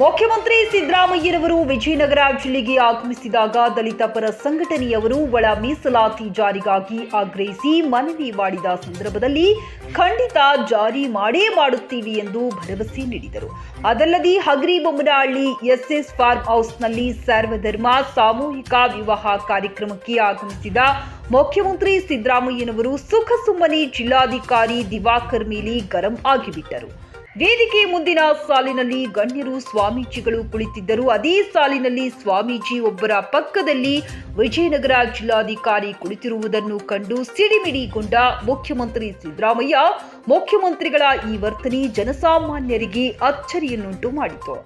ಮುಖ್ಯಮಂತ್ರಿ ಸಿದ್ದರಾಮಯ್ಯನವರು ವಿಜಯನಗರ ಜಿಲ್ಲೆಗೆ ಆಗಮಿಸಿದಾಗ ದಲಿತ ಪರ ಸಂಘಟನೆಯವರು ಒಳ ಮೀಸಲಾತಿ ಜಾರಿಗಾಗಿ ಆಗ್ರಹಿಸಿ ಮನವಿ ಮಾಡಿದ ಸಂದರ್ಭದಲ್ಲಿ ಖಂಡಿತ ಜಾರಿ ಮಾಡೇ ಮಾಡುತ್ತೀವಿ ಎಂದು ಭರವಸೆ ನೀಡಿದರು. ಅದಲ್ಲದೆ ಹಗರಿಬೊಮ್ಮನಹಳ್ಳಿ ಎಸ್ಎಸ್ ಫಾರ್ಮ್ ಹೌಸ್ನಲ್ಲಿ ಸರ್ವಧರ್ಮ ಸಾಮೂಹಿಕ ವಿವಾಹ ಕಾರ್ಯಕ್ರಮಕ್ಕೆ ಆಗಮಿಸಿದ ಮುಖ್ಯಮಂತ್ರಿ ಸಿದ್ದರಾಮಯ್ಯನವರು ಸುಖ ಸುಮ್ಮನೆ ಜಿಲ್ಲಾಧಿಕಾರಿ ದಿವಾಕರ್ ಮೇಲೆ ಗರಂ ಆಗಿಬಿಟ್ಟರು. ವೇದಿಕೆ ಮುಂದಿನ ಸಾಲಿನಲ್ಲಿ ಗಣ್ಯರು ಸ್ವಾಮೀಜಿಗಳು ಕುಳಿತಿದ್ದರು. ಅದೇ ಸಾಲಿನಲ್ಲಿ ಸ್ವಾಮೀಜಿ ಒಬ್ಬರ ಪಕ್ಕದಲ್ಲಿ ವಿಜಯನಗರ ಜಿಲ್ಲಾಧಿಕಾರಿ ಕುಳಿತಿರುವುದನ್ನು ಕಂಡು ಸಿಡಿಮಿಡಿಗೊಂಡ ಮುಖ್ಯಮಂತ್ರಿ ಸಿದ್ದರಾಮಯ್ಯ, ಮುಖ್ಯಮಂತ್ರಿಗಳ ಈ ವರ್ತನೆ ಜನಸಾಮಾನ್ಯರಿಗೆ ಅಚ್ಚರಿಯನ್ನುಂಟು ಮಾಡಿತು.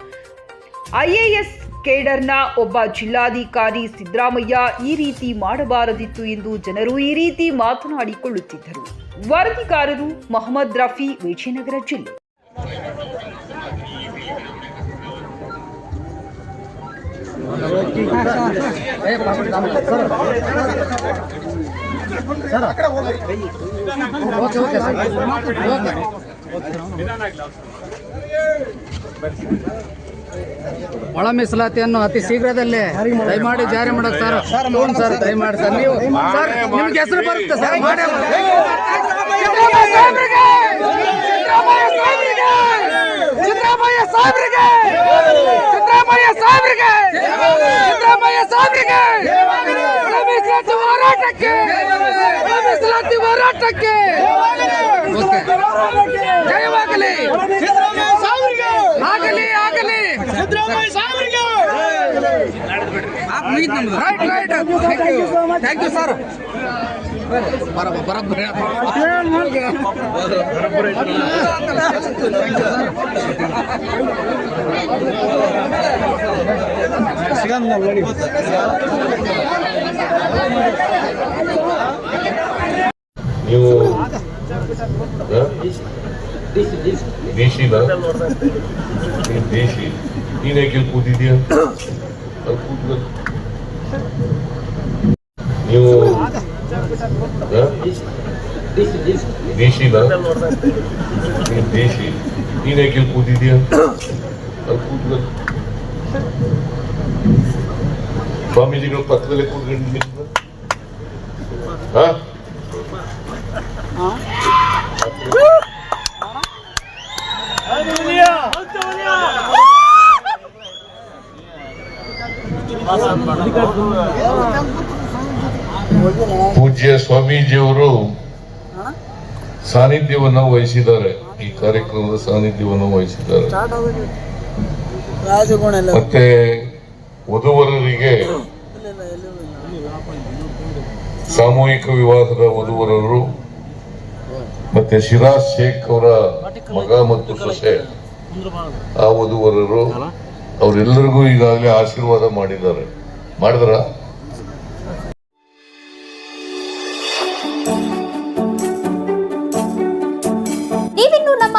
ಐಎಎಸ್ ಕೇಡರ್ನ ಒಬ್ಬ ಜಿಲ್ಲಾಧಿಕಾರಿ ಸಿದ್ದರಾಮಯ್ಯ ಈ ರೀತಿ ಮಾಡಬಾರದಿತ್ತು ಎಂದು ಜನರು ಈ ರೀತಿ ಮಾತನಾಡಿಕೊಳ್ಳುತ್ತಿದ್ದರು. ವರದಿಗಾರರು ಮೊಹಮ್ಮದ್ ರಫಿ, ವಿಜಯನಗರ ಜಿಲ್ಲೆ. ಒಳ ಮೀಸಲಾತಿಯನ್ನು ಅತಿ ಶೀಘ್ರದಲ್ಲೇ ದಯಮಾಡಿ ಜಾರಿ ಮಾಡಕ್ ಸರ್. ಸರ್, ದಯಮಾಡಿ ಸರ್. ನೀವು ಸರ್, ನಿಮ್ಗೆ ಹೆಸರು ಬರುತ್ತೆ ಸರ್. ಸಿದ್ದರಾಮಯ್ಯ ಸಾಹೇಬ್ರಿಗೆ! ಸಿದ್ದರಾಮಯ್ಯ ಸಾಹೇಬ್ರಿಗೆ ಸಿದ್ದರಾಮಯ್ಯ ಸಾಹೇಬ್ರಿಗೆ ಒಳ ಮೀಸಲಾತಿ ಹೋರಾಟಕ್ಕೆ ಒಳ ಮೀಸಲಾತಿ ಹೋರಾಟಕ್ಕೆ ಓಕೆ ಜಯವಾಗಲಿ ಆಗಲಿ ಆಗಲಿ right right thank you thank you sir ಬರಬ್ಬರಿ ನೀವು ದೇಶಿನ ನೀನ್ ದೇಶಿ ನೀನ್ ಯಾಕೆ ಇಲ್ಲಿ ನೀವು ದೇಶಿನ ದೇಶಿ ನೀನ್ ಯಾಕೆ ಇಲ್ಲಿ ಕೂತ್ಬೇಕು ಸ್ವಾಮೀಜಿಗಳ ಪಕ್ಕದಲ್ಲೇ ಕೂತ್ಕೊಂಡು ಪೂಜ್ಯ ಸ್ವಾಮೀಜಿಯವರು ಸಾನ್ನಿಧ್ಯವನ್ನು ವಹಿಸಿದ್ದಾರೆ. ಈ ಕಾರ್ಯಕ್ರಮದ ಸಾನ್ನಿಧ್ಯವನ್ನು ವಹಿಸಿದ್ದಾರೆ. ಮತ್ತೆ ವಧುವರರಿಗೆ ಸಾಮೂಹಿಕ ವಿವಾಹದ ವಧುವರರು ಮತ್ತೆ ಶಿರಾಜ್ ಶೇಖ್ ಅವರ ಮಗ ಮತ್ತು ಸೊಸೆ ಆ ವಧುವರರು ಅವರೆಲ್ಲರಿಗೂ ಈಗಾಗಲೇ ಆಶೀರ್ವಾದ ಮಾಡಿದ್ದಾರೆ. ಮಾಡಿದ್ರ?